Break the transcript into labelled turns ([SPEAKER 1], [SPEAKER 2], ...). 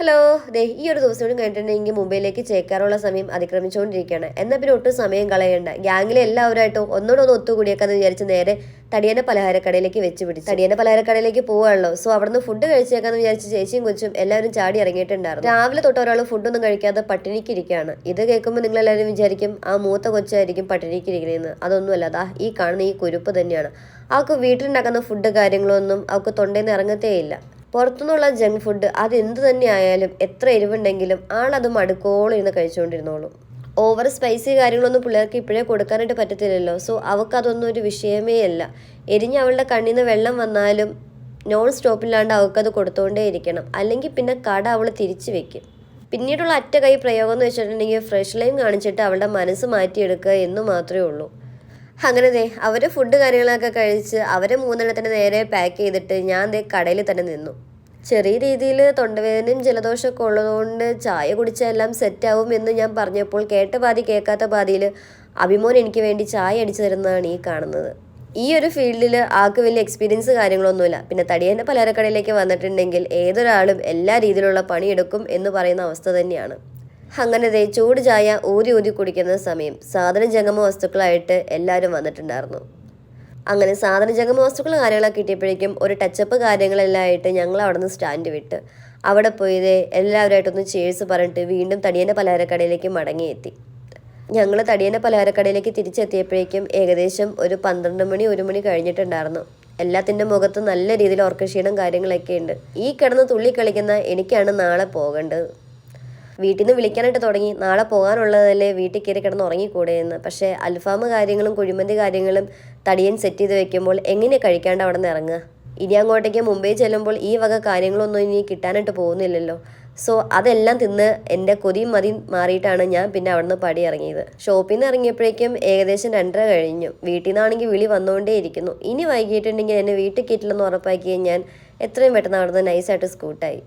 [SPEAKER 1] Hello ദേ ഈ ഒരു ദിവസം കൂടി കഴിഞ്ഞിട്ടുണ്ടെങ്കിൽ മുംബൈയിലേക്ക് ചേക്കാറുള്ള സമയം അതിക്രമിച്ചുകൊണ്ടിരിക്കുകയാണ്. എന്നാൽ പിന്നെ ഒട്ടും സമയം കളയണ്ട. ഗ്യാങ്ങിലെ എല്ലാവരുമായിട്ടും ഒന്നോടൊന്ന് ഒന്ന് ഒത്തുകൂടിയേക്കാന്ന് വിചാരിച്ച് നേരെ തടിയന പലഹാരക്കടയിലേക്ക് വെച്ച് പിടിച്ചു. തടിയന പലഹാരക്കടയിലേക്ക് പോവാണല്ലോ. സോ അവിടുന്ന് ഫുഡ് കഴിച്ചേക്കാന്ന് വിചാരിച്ച് ചേച്ചിയും കൊച്ചും എല്ലാവരും ചാടി ഇറങ്ങിയിട്ടുണ്ടായിരുന്നു. രാവിലെ തൊട്ട് ഒരാൾ ഫുഡൊന്നും കഴിക്കാതെ പട്ടിണിക്കിരിക്കുകയാണ്. ഇത് കേൾക്കുമ്പോൾ നിങ്ങൾ എല്ലാവരും വിചാരിക്കും ആ മൂത്ത കൊച്ചായിരിക്കും പട്ടിണിക്കിരിക്കണേന്ന് അതൊന്നുമല്ല അതാ ഈ കാണുന്ന ഈ കുരുപ്പ് തന്നെയാണ്. അവൾക്ക് വീട്ടിലുണ്ടാക്കുന്ന ഫുഡ് കാര്യങ്ങളൊന്നും അവൾക്ക് തൊണ്ടയിൽ നിന്ന് പുറത്തുനിന്നുള്ള ജങ്ക് ഫുഡ് അത് എന്ത് തന്നെ ആയാലും എത്ര എരിവുണ്ടെങ്കിലും ആളത് മടുക്കോളം ഇരുന്ന് കഴിച്ചുകൊണ്ടിരുന്നോളും ഓവർ സ്പൈസി കാര്യങ്ങളൊന്നും പിള്ളേർക്ക് ഇപ്പോഴേ കൊടുക്കാനായിട്ട് പറ്റത്തില്ലല്ലോ. സോ അവൾക്കതൊന്നും ഒരു വിഷയമേ അല്ല. എരിഞ്ഞ് അവളുടെ കണ്ണിൽ നിന്ന് വെള്ളം വന്നാലും നോൺ സ്റ്റോപ്പില്ലാണ്ട് അവൾക്കത് കൊടുത്തുകൊണ്ടേ ഇരിക്കണം. അല്ലെങ്കിൽ പിന്നെ കട അവൾ തിരിച്ചു വെക്കും. പിന്നീടുള്ള അറ്റ കൈ പ്രയോഗം എന്ന് വെച്ചിട്ടുണ്ടെങ്കിൽ ഫ്രഷ് ലൈം കാണിച്ചിട്ട് അവളുടെ മനസ്സ് മാറ്റിയെടുക്കുക എന്ന് മാത്രമേ ഉള്ളൂ. അങ്ങനെ ദേ അവർ ഫുഡ് കാര്യങ്ങളൊക്കെ കഴിച്ച് അവരെ മൂന്നെണ്ണത്തിന് നേരെ പാക്ക് ചെയ്തിട്ട് ഞാൻ ദേ കടയിൽ തന്നെ നിന്നു. ചെറിയ രീതിയിൽ തൊണ്ടവേദനയും ജലദോഷമൊക്കെ ഉള്ളതുകൊണ്ട് ചായ കുടിച്ചാൽ എല്ലാം സെറ്റാവും എന്ന് ഞാൻ പറഞ്ഞപ്പോൾ കേട്ട പാതി കേൾക്കാത്ത പാതിയിൽ അഭിമോൻ എനിക്ക് വേണ്ടി ചായ അടിച്ചു തരുന്നതാണ് ഈ കാണുന്നത്. ഈ ഒരു ഫീൽഡിൽ ആൾക്ക് വലിയ എക്സ്പീരിയൻസ് കാര്യങ്ങളൊന്നുമില്ല. പിന്നെ തടിയന്റെ പലചരക്കടയിലേക്ക് വന്നിട്ടുണ്ടെങ്കിൽ ഏതൊരാളും എല്ലാ രീതിയിലുള്ള പണിയെടുക്കും എന്ന് പറയുന്ന അവസ്ഥ തന്നെയാണ്. അങ്ങനെ ദേ ചൂട് ചായ ഊരി ഊരി കുടിക്കുന്ന സമയം സാധന ജംഗമ വസ്തുക്കളായിട്ട് എല്ലാവരും വന്നിട്ടുണ്ടായിരുന്നു. അങ്ങനെ സാധന ജംഗമ വസ്തുക്കൾ കാര്യങ്ങളൊക്കെ കിട്ടിയപ്പോഴേക്കും ഒരു ടച്ചപ്പ് കാര്യങ്ങളെല്ലാം ആയിട്ട് ഞങ്ങൾ അവിടെ നിന്ന് സ്റ്റാൻഡ് വിട്ട്. അവിടെ പോയി എല്ലാവരുമായിട്ടൊന്ന് ചേഴ്സ് പറഞ്ഞിട്ട് വീണ്ടും തടിയന്റെ പലഹാരക്കടയിലേക്ക് മടങ്ങിയെത്തി. ഞങ്ങൾ തടിയന്റെ പലഹാരക്കടയിലേക്ക് തിരിച്ചെത്തിയപ്പോഴേക്കും ഏകദേശം ഒരു പന്ത്രണ്ട് മണി ഒരു മണി കഴിഞ്ഞിട്ടുണ്ടായിരുന്നു. എല്ലാത്തിന്റെ മുഖത്ത് നല്ല രീതിയിൽ ഓർക്കക്ഷീണം കാര്യങ്ങളൊക്കെ ഉണ്ട് ഈ കിടന്ന് തുള്ളി കളിക്കുന്ന എനിക്കാണ് നാളെ പോകേണ്ടത്. വീട്ടിൽ നിന്ന് വിളിക്കാനായിട്ട് തുടങ്ങി. നാളെ പോകാനുള്ളതല്ലേ വീട്ടിൽ കയറി കിടന്ന് ഉറങ്ങിക്കൂടെ എന്ന്. പക്ഷേ അൽഫാം കാര്യങ്ങളും കുഴിമന്തി കാര്യങ്ങളും തടിയൻ സെറ്റ് ചെയ്ത് വെക്കുമ്പോൾ എങ്ങനെ കഴിക്കാണ്ട് അവിടെ നിന്ന് ഇറങ്ങുക? ഇനി അങ്ങോട്ടേക്ക് മുംബൈ ചെല്ലുമ്പോൾ ഈ വക കാര്യങ്ങളൊന്നും ഇനി കിട്ടാനായിട്ട് പോകുന്നില്ലല്ലോ. സോ അതെല്ലാം തിന്ന് എന്റെ കൊതിയും മതിയും മാറിയിട്ടാണ് ഞാൻ പിന്നെ അവിടെ നിന്ന് പടി ഇറങ്ങിയത്. ഷോപ്പിൽ നിന്ന് ഇറങ്ങിയപ്പോഴേക്കും ഏകദേശം രണ്ടര കഴിഞ്ഞു. വീട്ടിൽ നിന്നാണെങ്കിൽ വിളി വന്നുകൊണ്ടേ ഇരിക്കുന്നു. ഇനി വൈകിട്ടുണ്ടെങ്കിൽ എന്നെ വീട്ടിൽ കിട്ടില്ലെന്ന് ഉറപ്പാക്കിയ ഞാൻ എത്രയും പെട്ടെന്ന് അവിടെ നിന്ന് നൈസായിട്ട് സ്കൂട്ടായി